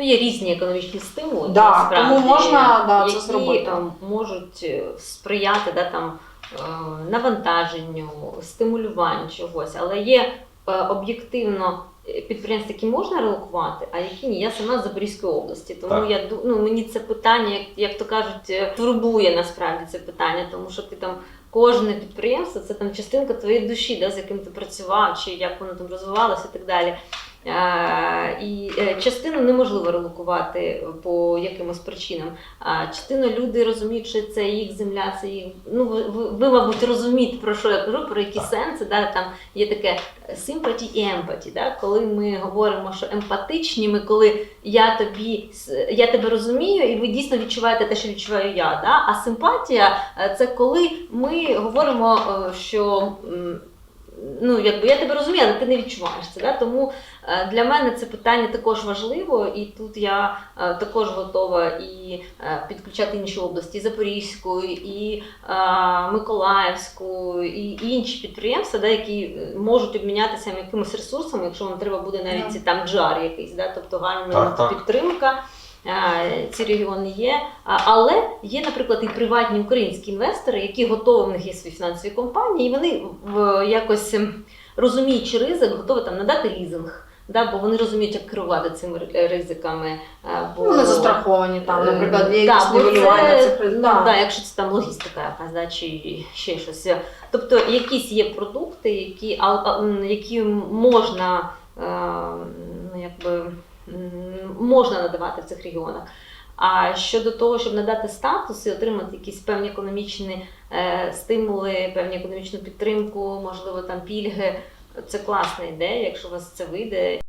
Ну, є різні економічні стимули, Да, насправді, тому можна, да, це зробити. там, можуть е, сприяти да, там, е, навантаженню, стимулюванню чогось, але є е, об'єктивно підприємства, які можна релокувати, а які ні. Я сама з Запорізької області. Тому Так. я ну, мені це питання, як, як то кажуть, турбує насправді це питання, тому що ти там. Кожне підприємство це там частинка твоєї душі, да, з яким ти працював, чи як воно там розвивалося і так далі. Е, І е, частину неможливо релокувати по якимось причинам. А частину люди розуміють, що це їх земля, це їх. Ну ви, мабуть, розумієте про що я кажу, про які сенси. Да? Там є таке симпаті і емпаті. Да? Коли ми говоримо, що емпатичні, ми коли я тобі я тебе розумію, і ви дійсно відчуваєте те, що відчуваю я. Да? А симпатія е, це коли ми говоримо, е, що. Ну, якби я тебе розумію, але ти не відчуваєш це. Да? Тому е, для мене це питання також важливо, і тут я е, також готова і е, підключати інші області, і Запорізьку, і Миколаївську, і інші підприємства, да, які можуть обмінятися якимось ресурсами, якщо вам треба буде навіть там джар якийсь, да, тобто так. підтримка. Е, Ці регіони є, але є, наприклад, і приватні українські інвестори, які готові, в них є свої фінансові компанії, і вони в якось ем, розуміючи ризик, готові там надати лізинг. Да, бо вони розуміють, як керувати цими ризиками. е, Бо, Ну, Вони застраховані там, Е, наприклад, є да, нівелювання цих ризиків. Да. Да. якщо це там логістика якась, да, чи ще щось. Тобто якісь є продукти, які, які можна, е, ну, якби, м, можна надавати в цих регіонах. А щодо того, щоб надати статус і отримати якісь певні економічні е, стимули, певні економічну підтримку, можливо, там пільги, це класна ідея, якщо у вас це вийде.